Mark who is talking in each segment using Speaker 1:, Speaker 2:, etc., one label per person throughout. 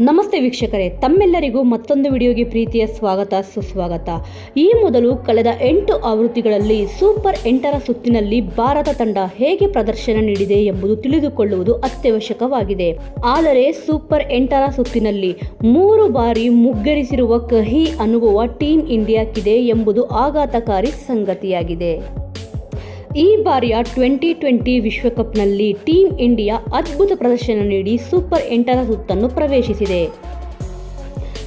Speaker 1: ನಮಸ್ತೆ ವೀಕ್ಷಕರೇ, ತಮ್ಮೆಲ್ಲರಿಗೂ ಮತ್ತೊಂದು ವಿಡಿಯೋಗೆ ಪ್ರೀತಿಯ ಸ್ವಾಗತ, ಸುಸ್ವಾಗತ. ಈ ಮೊದಲು ಕಳೆದ ಎಂಟು ಆವೃತ್ತಿಗಳಲ್ಲಿ ಸೂಪರ್ ಎಂಟರ ಸುತ್ತಿನಲ್ಲಿ ಭಾರತ ತಂಡ ಹೇಗೆ ಪ್ರದರ್ಶನ ನೀಡಿದೆ ಎಂಬುದು ತಿಳಿದುಕೊಳ್ಳುವುದು ಅತ್ಯವಶ್ಯಕವಾಗಿದೆ. ಆದರೆ ಸೂಪರ್ ಎಂಟರ ಸುತ್ತಿನಲ್ಲಿ ಮೂರು ಬಾರಿ ಮುಗ್ಗರಿಸಿರುವ ಕಹಿ ಅನುಭವ ಟೀಂ ಇಂಡಿಯಾಕ್ಕಿದೆ ಎಂಬುದು ಆಘಾತಕಾರಿ ಸಂಗತಿಯಾಗಿದೆ. ಈ ಬಾರಿಯ ಟ್ವೆಂಟಿ ಟ್ವೆಂಟಿ ವಿಶ್ವಕಪ್ನಲ್ಲಿ ಟೀಂ ಇಂಡಿಯಾ ಅದ್ಭುತ ಪ್ರದರ್ಶನ ನೀಡಿ ಸೂಪರ್ ಎಂಟರ ಸುತ್ತನ್ನು ಪ್ರವೇಶಿಸಿದೆ.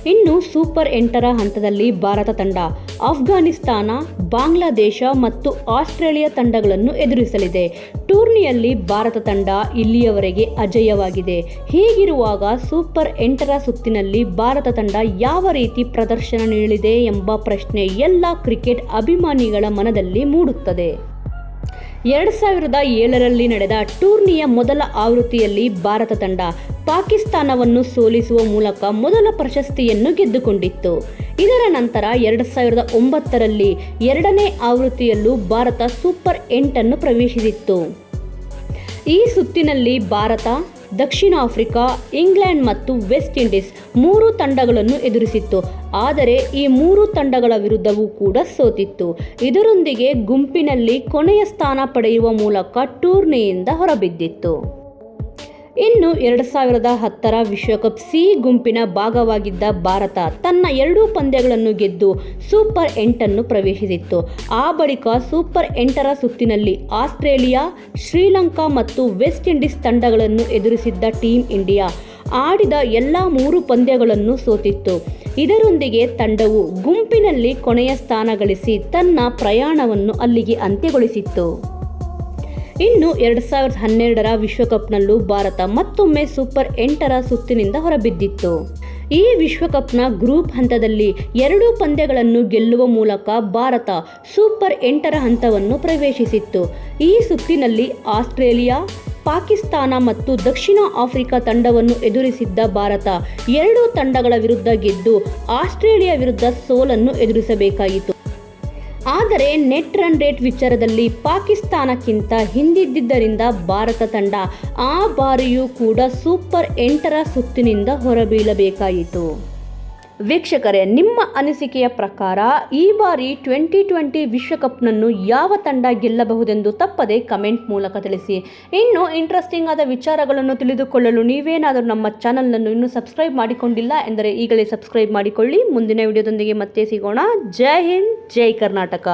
Speaker 1: ಇನ್ನು ಸೂಪರ್ ಎಂಟರ ಹಂತದಲ್ಲಿ ಭಾರತ ತಂಡ ಅಫ್ಘಾನಿಸ್ತಾನ ಬಾಂಗ್ಲಾದೇಶ ಮತ್ತು ಆಸ್ಟ್ರೇಲಿಯಾ ತಂಡಗಳನ್ನು ಎದುರಿಸಲಿದೆ. ಟೂರ್ನಿಯಲ್ಲಿ ಭಾರತ ತಂಡ ಇಲ್ಲಿಯವರೆಗೆ ಅಜಯವಾಗಿದೆ. ಹೀಗಿರುವಾಗ ಸೂಪರ್ ಎಂಟರ ಸುತ್ತಿನಲ್ಲಿ ಭಾರತ ತಂಡ ಯಾವ ರೀತಿ ಪ್ರದರ್ಶನ ನೀಡಲಿದೆ ಎಂಬ ಪ್ರಶ್ನೆ ಎಲ್ಲ ಕ್ರಿಕೆಟ್ ಅಭಿಮಾನಿಗಳ ಮನದಲ್ಲಿ ಮೂಡುತ್ತದೆ. ಎರಡು ಸಾವಿರದ ಏಳರಲ್ಲಿ ನಡೆದ ಟೂರ್ನಿಯ ಮೊದಲ ಆವೃತ್ತಿಯಲ್ಲಿ ಭಾರತ ತಂಡ ಪಾಕಿಸ್ತಾನವನ್ನು ಸೋಲಿಸುವ ಮೂಲಕ ಮೊದಲ ಪ್ರಶಸ್ತಿಯನ್ನು ಗೆದ್ದುಕೊಂಡಿತ್ತು. ಇದರ ನಂತರ ಎರಡು ಸಾವಿರದ ಒಂಬತ್ತರಲ್ಲಿ ಎರಡನೇ ಆವೃತ್ತಿಯಲ್ಲೂ ಭಾರತ ಸೂಪರ್ ಎಂಟನ್ನು ಪ್ರವೇಶಿಸಿತ್ತು. ಈ ಸುತ್ತಿನಲ್ಲಿ ಭಾರತ ದಕ್ಷಿಣ ಆಫ್ರಿಕಾ, ಇಂಗ್ಲೆಂಡ್ ಮತ್ತು ವೆಸ್ಟ್ ಇಂಡೀಸ್ ಮೂರು ತಂಡಗಳನ್ನು ಎದುರಿಸಿತ್ತು. ಆದರೆ ಈ ಮೂರು ತಂಡಗಳ ವಿರುದ್ಧವೂ ಕೂಡ ಸೋತಿತ್ತು. ಇದರೊಂದಿಗೆ ಗುಂಪಿನಲ್ಲಿ ಕೊನೆಯ ಸ್ಥಾನ ಪಡೆಯುವ ಮೂಲಕ ಟೂರ್ನಿಯಿಂದ ಹೊರಬಿದ್ದಿತ್ತು. ಇನ್ನು ಎರಡು ಸಾವಿರದ ಹತ್ತರ ವಿಶ್ವಕಪ್ ಸಿ ಗುಂಪಿನ ಭಾಗವಾಗಿದ್ದ ಭಾರತ ತನ್ನ ಎರಡೂ ಪಂದ್ಯಗಳನ್ನು ಗೆದ್ದು ಸೂಪರ್ ಎಂಟನ್ನು ಪ್ರವೇಶಿಸಿತ್ತು. ಆ ಬಳಿಕ ಸೂಪರ್ ಎಂಟರ ಸುತ್ತಿನಲ್ಲಿ ಆಸ್ಟ್ರೇಲಿಯಾ, ಶ್ರೀಲಂಕಾ ಮತ್ತು ವೆಸ್ಟ್ ಇಂಡೀಸ್ ತಂಡಗಳನ್ನು ಎದುರಿಸಿದ್ದ ಟೀಂ ಇಂಡಿಯಾ ಆಡಿದ ಎಲ್ಲ ಮೂರು ಪಂದ್ಯಗಳನ್ನು ಸೋತಿತ್ತು. ಇದರೊಂದಿಗೆ ತಂಡವು ಗುಂಪಿನಲ್ಲಿ ಕೊನೆಯ ಸ್ಥಾನ ಗಳಿಸಿ ತನ್ನ ಪ್ರಯಾಣವನ್ನು ಅಲ್ಲಿಗೆ ಅಂತ್ಯಗೊಳಿಸಿತ್ತು. ಇನ್ನು ಎರಡು ಸಾವಿರದ ಹನ್ನೆರಡರ ವಿಶ್ವಕಪ್ನಲ್ಲೂ ಭಾರತ ಮತ್ತೊಮ್ಮೆ ಸೂಪರ್ ಎಂಟರ ಸುತ್ತಿನಿಂದ ಹೊರಬಿದ್ದಿತ್ತು. ಈ ವಿಶ್ವಕಪ್ನ ಗ್ರೂಪ್ ಹಂತದಲ್ಲಿ ಎರಡೂ ಪಂದ್ಯಗಳನ್ನು ಗೆಲ್ಲುವ ಮೂಲಕ ಭಾರತ ಸೂಪರ್ ಎಂಟರ ಹಂತವನ್ನು ಪ್ರವೇಶಿಸಿತ್ತು. ಈ ಸುತ್ತಿನಲ್ಲಿ ಆಸ್ಟ್ರೇಲಿಯಾ, ಪಾಕಿಸ್ತಾನ ಮತ್ತು ದಕ್ಷಿಣ ಆಫ್ರಿಕಾ ತಂಡವನ್ನು ಎದುರಿಸಿದ್ದ ಭಾರತ ಎರಡೂ ತಂಡಗಳ ವಿರುದ್ಧ ಗೆದ್ದು ಆಸ್ಟ್ರೇಲಿಯಾ ವಿರುದ್ಧ ಸೋಲನ್ನು ಎದುರಿಸಬೇಕಾಯಿತು. ಆದರೆ ನೆಟ್ ರನ್ ರೇಟ್ ವಿಚಾರದಲ್ಲಿ ಪಾಕಿಸ್ತಾನಕ್ಕಿಂತ ಹಿಂದಿದ್ದರಿಂದ ಭಾರತ ತಂಡ ಆ ಬಾರಿಯೂ ಕೂಡ ಸೂಪರ್ ಎಂಟರ ಸುತ್ತಿನಿಂದ ಹೊರಬೀಳಬೇಕಾಯಿತು. ವೀಕ್ಷಕರೇ, ನಿಮ್ಮ ಅನಿಸಿಕೆಯ ಪ್ರಕಾರ ಈ ಬಾರಿ ಟ್ವೆಂಟಿ ಟ್ವೆಂಟಿ ವಿಶ್ವಕಪ್ನನ್ನು ಯಾವ ತಂಡ ಗೆಲ್ಲಬಹುದೆಂದು ತಪ್ಪದೆ ಕಮೆಂಟ್ ಮೂಲಕ ತಿಳಿಸಿ. ಇನ್ನು ಇಂಟ್ರೆಸ್ಟಿಂಗ್ ಆದ ವಿಚಾರಗಳನ್ನು ತಿಳಿದುಕೊಳ್ಳಲು ನೀವೇನಾದರೂ ನಮ್ಮ ಚಾನಲನ್ನು ಇನ್ನೂ ಸಬ್ಸ್ಕ್ರೈಬ್ ಮಾಡಿಕೊಂಡಿಲ್ಲ ಎಂದರೆ ಈಗಲೇ ಸಬ್ಸ್ಕ್ರೈಬ್ ಮಾಡಿಕೊಳ್ಳಿ. ಮುಂದಿನ ವಿಡಿಯೋದೊಂದಿಗೆ ಮತ್ತೆ ಸಿಗೋಣ. ಜೈ ಹಿಂದ್, ಜೈ ಕರ್ನಾಟಕ.